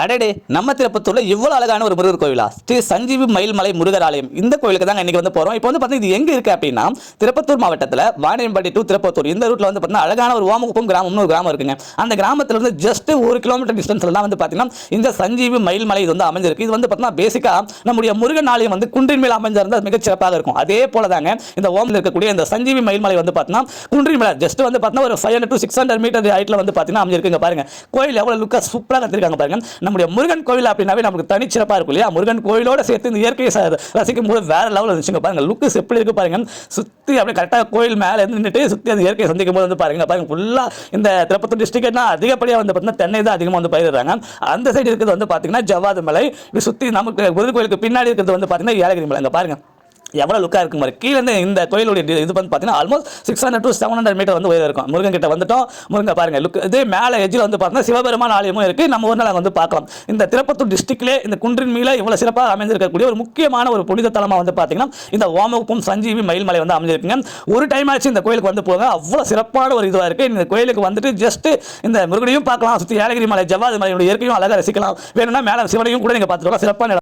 அடடே நம்ம திருப்பத்தூர்ல இவ்வளவு அழகான ஒரு முருகர் கோவிலா? ஸ்ரீ சஞ்சீவி மயில்மலை முருகர் ஆலயம். இந்த கோயிலுக்கு தாங்க இன்னைக்கு வந்து போறோம். இப்போ வந்து பார்த்தீங்கன்னா இது எங்க இருக்கு அப்படின்னா திருப்பத்தூர் மாவட்டத்தில் வாணியம்பட்டி டு திருப்பத்தூர். இந்த ரூட்ல வந்து பார்த்தீங்கன்னா அழகான ஒரு ஓமகுப்பம் கிராமம்னு ஒரு கிராமம் இருக்குங்க. அந்த கிராமத்துல இருந்து ஜஸ்ட் ஒரு கிலோமீட்டர் டிஸ்டன்ஸ்ல தான் வந்து பார்த்தீங்கன்னா இந்த சஞ்சீவி மயில்மலை இது வந்து அமைஞ்சிருக்கு. இது வந்து பார்த்தீங்கன்னா பேசிக்கா நம்முடைய முருகன் ஆலயம் வந்து குன்றின் மேல் அமைஞ்சிருந்தா அது சிறப்பாக இருக்கும். அதே போல தாங்க இந்த ஓமில் இருக்கக்கூடிய இந்த சஞ்சீவி மயில்மலை வந்து பார்த்தீங்கன்னா குன்றின் மேல ஜஸ்ட் வந்து பார்த்தீங்கன்னா ஒரு five hundred to six hundred metre ஹைட்ல வந்து பார்த்தீங்கன்னா அமைஞ்சிருக்குங்க பாருங்க. கோயில் எவ்வளவு லுக்கா சூப்பராக கத்திருக்காங்க பாருங்க. நம்முடைய முருகன் கோவில் அப்படின்னாவே நமக்கு தனிச்சிறப்பாக இருக்கும் இல்லையா? முருகன் கோவிலோட சேர்த்து இந்த இயற்கையை ச- ரசிக்கும் போது வேற லெவலில் இருந்துச்சுங்க. பாருங்கள் லுக்கு எப்படி இருக்கு பாருங்க. சுற்றி அப்படியே கரெக்டாக கோயில் மேலே இருந்து நின்றுட்டு சுற்றி அந்த இயற்கையை சந்திக்கும் போது வந்து பாருங்க பாருங்கள் ஃபுல்லாக இந்த திருப்பத்தூர் டிஸ்ட்ரிக்ட்னா அதிகப்படியாக வந்து பார்த்தீங்கன்னா தென்னை தான் அதிகமாக வந்து பயிரிடுறாங்க. அந்த சைடு இருக்கிறது வந்து பார்த்தீங்கன்னா ஜவ்வாது மலை. இது சுற்றி நமக்கு முருகன் கோயிலுக்கு பின்னாடி இருக்கிறது வந்து பார்த்தீங்கன்னா ஏலகிரி மலை அங்கே எவ்வளோ லுக்காக இருக்கும் மாதிரி கீழே இந்த கோயிலுடைய இது வந்து பார்த்தீங்கன்னா almost six hundred to seven hundred metre வந்து உயரம் இருக்கும். முருகன் கிட்ட வந்துட்டோம். முருகன் பாருங்க லுக் இதே மேலே எஜ்ஜில் வந்து பார்த்தீங்கன்னா சிவபெருமான் ஆலயமும் இருக்குது நம்ம ஒரு நாள் வந்து பார்க்கலாம். இந்த திருப்பத்தூர் டிஸ்ட்ரிக்ட்லேயே இந்த குன்றின் மீள இவ்வளோ சிறப்பாக அமைந்திருக்கக்கூடிய ஒரு முக்கியமான ஒரு புனித தலமாக வந்து பார்த்தீங்கன்னா இந்த ஓமகுப்பம் சஞ்சீவி மயில்மலை வந்து அமைஞ்சிருக்குங்க. ஒரு டைம் ஆச்சு இந்த கோயிலுக்கு வந்து போங்க அவ்வளோ சிறப்பான ஒரு இதுவாக இருக்குது இந்த கோயிலுக்கு வந்துட்டு ஜஸ்ட் இந்த முருகனையும் பார்க்கலாம். சுற்றி ஏலகிரி மலை ஜவ்வாது மலையுடைய இயற்கையும் அழகாக ரசிக்கலாம். வேணும்னா மேலே சிவனையும் கூட நீங்கள் பார்த்துக்கலாம் சிறப்பான